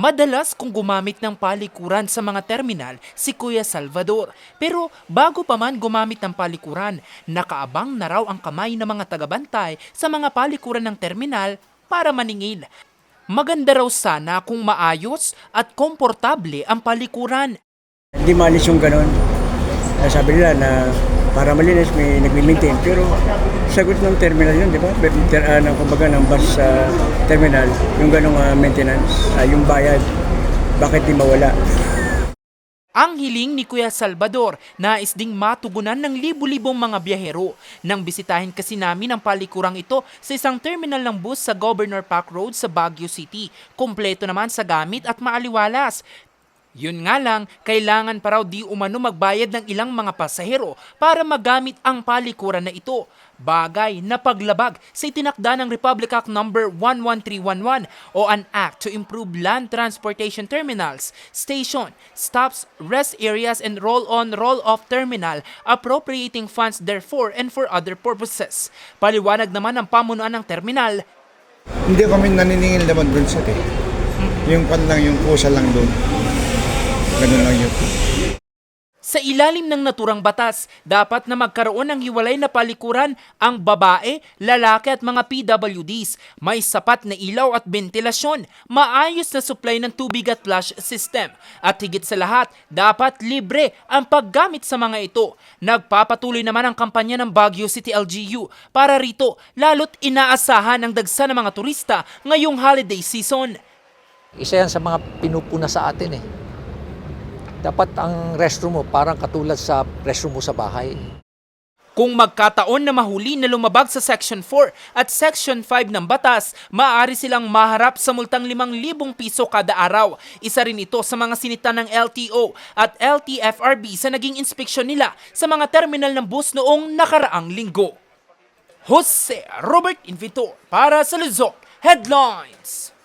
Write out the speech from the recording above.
Madalas kung gumamit ng palikuran sa mga terminal si Kuya Salvador. Pero bago pa man gumamit ng palikuran, nakaabang na raw ang kamay ng mga tagabantay sa mga palikuran ng terminal para maningil. Maganda raw sana kung maayos at komportable ang palikuran. Hindi maalis yung ganun. Sabi nila na para malinis may nagmi-maintain. Pero sagot ng terminal yun, di ba? Ter, uh, ng, kumbaga ng bus sa terminal, yung ganong ah, maintenance, ah, yung bayad, bakit di mawala? Ang hiling ni Kuya Salvador nais ding matugunan ng libu-libong mga biyahero. Nang bisitahin kasi namin ang palikurang ito sa isang terminal ng bus sa Governor Park Road sa Baguio City. Kompleto naman sa gamit at maaliwalas. Yun nga lang, kailangan pa raw di umano magbayad ng ilang mga pasahero para magamit ang palikuran na ito. Bagay na paglabag sa itinakda ng Republic Act No. 11311 o an Act to Improve Land Transportation Terminals, Station, Stops, Rest Areas and Roll-on Roll-off Terminal appropriating funds therefore and for other purposes. Paliwanag naman ng pamunuan ng terminal Hindi kami naniningil naman dun sa te. Yung pan lang, yung kusa lang dun. Ganun lang yun. Sa ilalim ng naturang batas, dapat na magkaroon ng hiwalay na palikuran ang babae, lalaki at mga PWDs. May sapat na ilaw at ventilasyon, maayos na supply ng tubig at flush system. At higit sa lahat, dapat libre ang paggamit sa mga ito. Nagpapatuloy naman ang kampanya ng Baguio City LGU para rito, lalo't inaasahan ang dagsa ng mga turista ngayong holiday season. Isa yan sa mga pinupuna sa atin eh. Dapat ang restroom mo parang katulad sa restroom mo sa bahay. Kung magkataon na mahuli na lumabag sa Section 4 at Section 5 ng batas, maaari silang maharap sa multang 5,000 piso kada araw. Isa rin ito sa mga sinita ng LTO at LTFRB sa naging inspeksyon nila sa mga terminal ng bus noong nakaraang linggo. Jose Robert Invitor para sa Luzon Headlines.